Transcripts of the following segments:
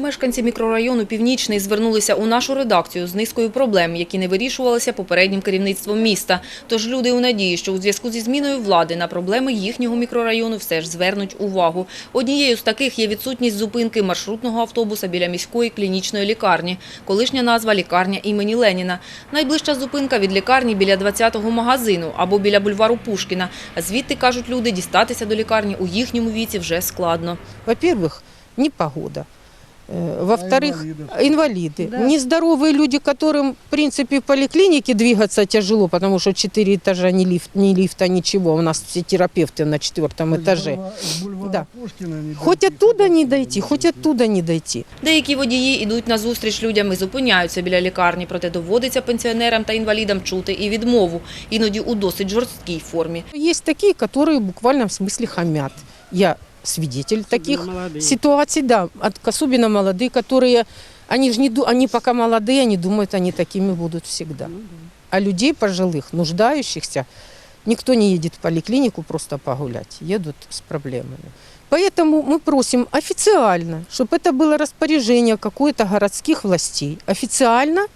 Мешканці мікрорайону Північний звернулися у нашу редакцію з низкою проблем, які не вирішувалися попереднім керівництвом міста. Тож люди у надії, що у зв'язку зі зміною влади на проблеми їхнього мікрорайону все ж звернуть увагу. Однією з таких є відсутність зупинки маршрутного автобуса біля міської клінічної лікарні. Колишня назва лікарня імені Леніна. Найближча зупинка від лікарні біля 20-го магазину або біля бульвару Пушкіна. А звідти, кажуть люди, дістатися до лікарні у їхньому віці вже складно. Во-первых, непогода. Э, Во-вторых, инвалиды? инвалиды. Да. Нездоровые люди, которым, в принципе, в поликлинике двигаться тяжело, потому что четыре этажа, ни, лифт, ни лифта, ничего. У нас все терапевты на четвертом этаже. С бульвара Да. Пушкина не Хоть дойти, оттуда хоть не оттуда дойти, хоть оттуда не дойти. Деякі водії йдуть на зустріч людям і зупиняються біля лікарні, проте доводиться пенсіонерам та інвалідам чути і відмову, іноді у досить жорсткій формі. Есть такие, которые в буквальном смысле хамят. Я свидетель таких ситуаций, да, от, особенно молодые, которые, они же не, ду- они пока молодые, они думают, они такими будут всегда. А людей пожилых, нуждающихся, никто не едет в поликлинику просто погулять, едут с проблемами. Поэтому мы просим официально, чтобы это было распоряжение какое-то городских властей, официально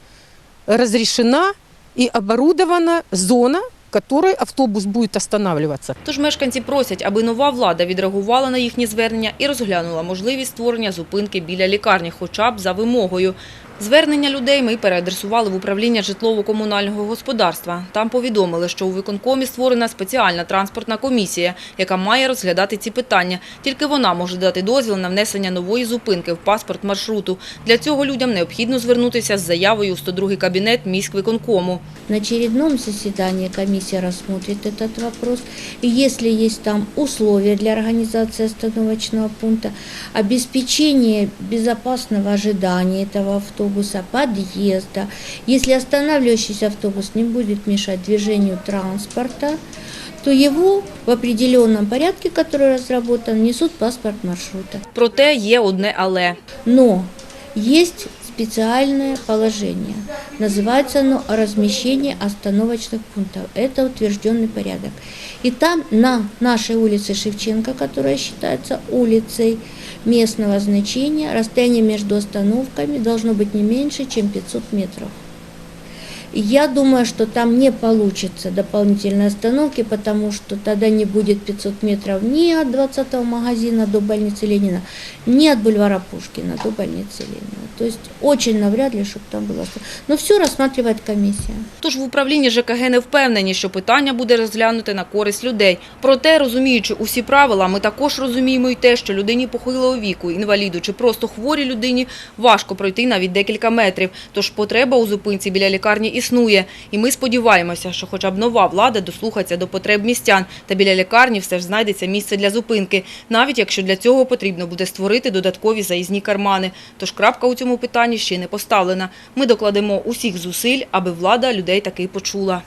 разрешена и оборудована зона, которой автобус будет останавливаться. Тож мешканці просять, аби нова влада відреагувала на їхні звернення і розглянула можливість створення зупинки біля лікарні, хоча б за вимогою. Звернення людей ми переадресували в управління житлово-комунального господарства. Там повідомили, що у виконкомі створена спеціальна транспортна комісія, яка має розглядати ці питання. Тільки вона може дати дозвіл на внесення нової зупинки в паспорт маршруту. Для цього людям необхідно звернутися з заявою у 102 кабінет міськвиконкому. На заседании комиссия рассмотрит этот вопрос. И если есть там условия для организации остановочного пункта, обеспечение безопасного ожидания этого автобуса, подъезда, если останавливающийся автобус не будет мешать движению транспорта, то його в определенном порядке, который разработан, несут паспорт маршрута. Проте є одне але. Но есть специальное положение. Называется оно размещение остановочных пунктов. Это утвержденный порядок. И там на нашей улице Шевченко, которая считается улицей местного значения, расстояние между остановками должно быть не меньше, чем 500 метров. Я думаю, что там не получится дополнительной остановки, потому что тогда не будет 500 метров ни от 20-го магазина до больницы Ленина, ни от бульвара Пушкина до больницы Ленина. То есть очень навряд ли, чтобы там было. останов- Но все рассматривает комиссия. Тож в управлінні ЖКГ не впевнені, що питання буде розглянуте на користь людей. Проте, розуміючи усі правила, ми також розуміємо й те, що людині похилого віку, інваліду чи просто хворій людині важко пройти навіть декілька метрів. Тож потреба у зупинці біля лікарні існує. І ми сподіваємося, що хоча б нова влада дослухається до потреб містян та біля лікарні все ж знайдеться місце для зупинки, навіть якщо для цього потрібно буде створити додаткові заїзні кармани. Тож крапка у цьому питанні ще не поставлена. Ми докладемо усіх зусиль, аби влада людей таки почула.